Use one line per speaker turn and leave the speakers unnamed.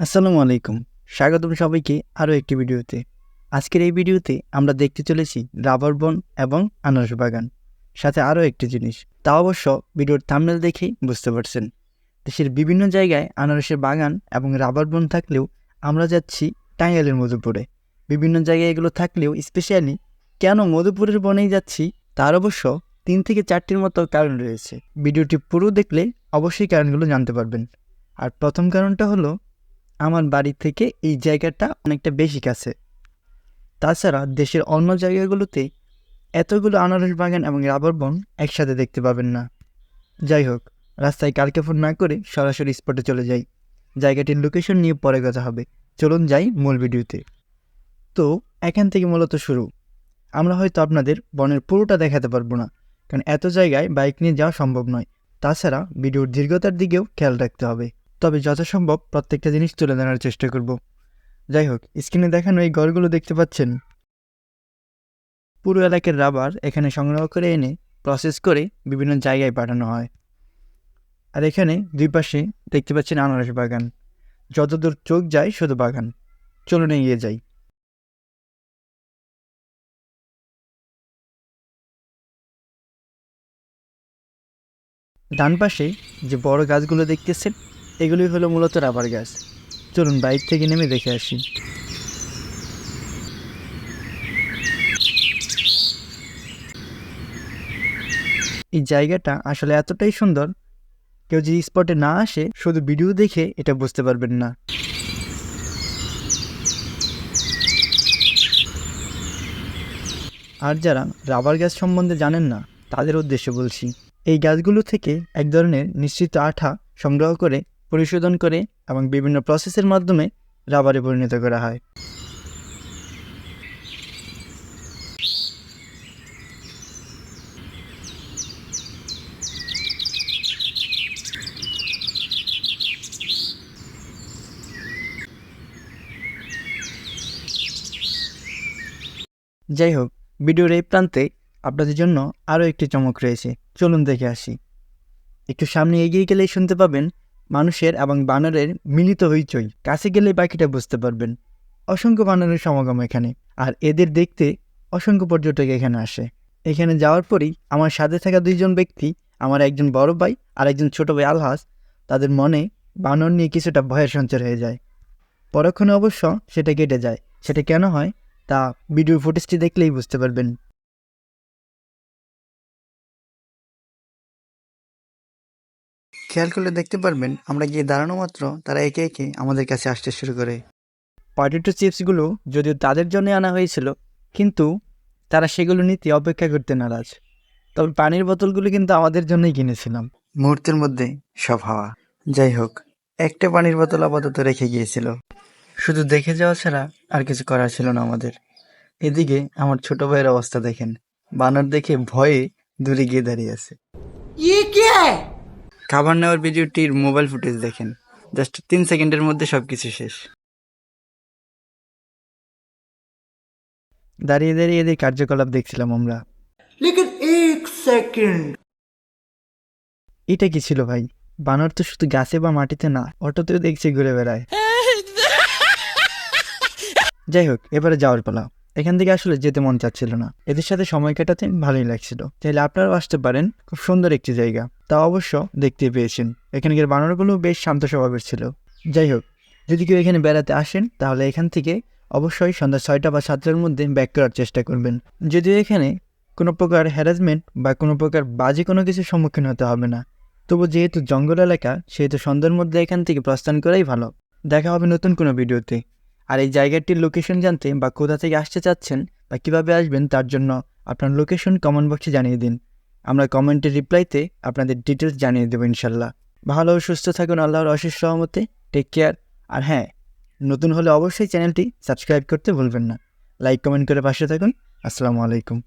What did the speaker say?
আসসালামু আলাইকুম। স্বাগতম সবাইকে আরও একটি ভিডিওতে। আজকের এই ভিডিওতে আমরা দেখতে চলেছি রাবার বন এবং আনারস বাগান, সাথে আরও একটি জিনিস। তা অবশ্য ভিডিওর থামনেল দেখেই বুঝতে পারছেন। দেশের বিভিন্ন জায়গায় আনারসের বাগান এবং রাবার বন থাকলেও আমরা যাচ্ছি টাঙ্গাইলের মধুপুরে। বিভিন্ন জায়গায় এগুলো থাকলেও স্পেশালি কেন মধুপুরের বনেই যাচ্ছি তার অবশ্য তিন থেকে চারটির মতো কারণ রয়েছে। ভিডিওটি পুরো দেখলে অবশ্যই কারণগুলো জানতে পারবেন। আর প্রথম কারণটা হলো আমার বাড়ি থেকে এই জায়গাটা অনেকটা বেশি কাছে। তাছাড়া দেশের অন্য জায়গাগুলোতে এতগুলো আনারস বাগান এবং রাবার বন একসাথে দেখতে পাবেন না। যাই হোক, রাস্তায় কালকে ফোন না করে সরাসরি স্পটে চলে যাই। জায়গাটির লোকেশন নিয়ে পরে কথা হবে। চলুন যাই মূল ভিডিওতে। তো, এখান থেকে মূলত শুরু। আমরা হয়তো আপনাদের বনের পুরোটা দেখাতে পারব না, কারণ এত জায়গায় বাইক নিয়ে যাওয়া সম্ভব নয়। তাছাড়া ভিডিওর দীর্ঘতার দিকেও খেয়াল রাখতে হবে। তবে যথাসম্ভব প্রত্যেকটা জিনিস তুলে ধরার চেষ্টা করব। যাই হোক, স্ক্রিনে দেখানো এই ঘরগুলো দেখতে পাচ্ছেন। পুরো এলাকার রাবার এখানে সংগ্রহ করে এনে প্রসেস করে বিভিন্ন জায়গায় পাঠানো হয়। আর এখানে দুই পাশে দেখতে পাচ্ছেন আনারস বাগান। যতদূর চোখ যায় শুধু বাগান। চলুন এগিয়ে যাই। ডান পাশে যে বড় গাছগুলো দেখতেছেন এগুলি হলো মূলত রাবার গাছ চলুন বাইক থেকে নেমে দেখে আসি। এই জায়গাটা আসলে এতটাই সুন্দর, কেউ যদি স্পটে না আসে, শুধু ভিডিও দেখে এটা বুঝতে পারবেন না। আর যারা রাবার গাছ সম্বন্ধে জানেন না, তাদের উদ্দেশ্যে বলছি, এই গাছগুলো থেকে এক ধরনের নিশ্চিত আঠা সংগ্রহ করে পরিশোধন করে এবং বিভিন্ন প্রসেসের মাধ্যমে রাবারে পরিণত করা হয়। যাই হোক, ভিডিওর এই প্রান্তে আপনাদের জন্য আরও একটি চমক রয়েছে। চলুন দেখে আসি। একটু সামনে এগিয়ে গেলেই শুনতে পাবেন মানুষের এবং বানরের মিলিত হইচই। কাছে গেলে বাকিটা বুঝতে পারবেন। অসংখ্য বানরের সমাগম এখানে, আর এদের দেখতে অসংখ্য পর্যটক এখানে আসে। এখানে যাওয়ার পরই আমার সাথে থাকা দুইজন ব্যক্তি, আমার একজন বড় ভাই আর একজন ছোট ভাই আলহাস তাদের মনে বানর নিয়ে কিছুটা ভয়ের সঞ্চার হয়ে যায়। পরক্ষণে অবশ্য সেটা কেটে যায়। সেটা কেন হয় তা ভিডিও ফুটেজটি দেখলেই বুঝতে পারবেন। খেয়াল করলে দেখতে পারবেন আমরা গিয়ে দাঁড়ানো মাত্র তারা একে একে আমাদের কাছে আসতে শুরু করে। পটেটো চিপসগুলো যদিও তাদের জন্য আনা হয়েছিল কিন্তু তারা সেগুলো নিতে অপেক্ষা করতে নারাজ। তবে পানির বোতলগুলো কিন্তু আমাদের জন্যই কিনেছিলাম। মুহূর্তের মধ্যে সব হাওয়া। যাই হোক একটা পানির বোতল আপাতত রেখে গিয়েছিল। শুধু দেখে যাওয়া ছাড়া আর কিছু করার ছিল না আমাদের। এদিকে আমার ছোট ভাইয়ের অবস্থা দেখেন। বানর দেখে ভয়ে দূরে গিয়ে দাঁড়িয়ে আছে। খাবার নেওয়ার ভিডিওটির মোবাইল ফুটেজ দেখেন। জাস্ট তিন সেকেন্ডের মধ্যে সব কিছু শেষ। দাঁড়িয়ে দাঁড়িয়ে এদের কার্যকলাপ দেখছিলাম আমরা। এটা কি ছিল ভাই? বানর তো শুধু গাছে বা মাটিতে না অটোতেও দেখছি ঘুরে বেড়ায়। যাই হোক এবারে যাওয়ার পালা। এখান থেকে আসলে যেতে মন চাচ্ছিল না। এদের সাথে সময় কাটাতে ভালোই লাগছিল। চাইলে আপনারাও আসতে পারেন। খুব সুন্দর একটি জায়গা। তা অবশ্য দেখতে পেয়েছেন। এখানকার বানরগুলো বেশ শান্ত স্বভাবের ছিল। যাই হোক, যদি কেউ এখানে বেড়াতে আসেন, তাহলে এখান থেকে অবশ্যই সন্ধ্যা ছয়টা বা সাতটার মধ্যে ব্যাক করার চেষ্টা করবেন। যদিও এখানে কোনো প্রকার হ্যারাসমেন্ট বা কোনো প্রকার বাজে কোনো কিছুর সম্মুখীন হতে হবে না। তবু যেহেতু জঙ্গল এলাকা, সেহেতু সন্ধ্যার মধ্যে এখান থেকে প্রস্থান করাই ভালো। দেখা হবে নতুন কোনো ভিডিওতে। আর এই জায়গাটির লোকেশন জানতে বা কোথা থেকে আসতে চাচ্ছেন বা কীভাবে আসবেন তার জন্য আপনার লোকেশন কমেন্ট বক্সে জানিয়ে দিন। আমরা কমেন্টের রিপ্লাইতে আপনাদের ডিটেলস জানিয়ে দেবো ইনশাল্লাহ। ভালো সুস্থ থাকুন আল্লাহর অশেষ সহমতে টেক কেয়ার আর হ্যাঁ নতুন হলে অবশ্যই চ্যানেলটি সাবস্ক্রাইব করতে ভুলবেন না। লাইক কমেন্ট করে পাশে থাকুন। আসসালামু আলাইকুম।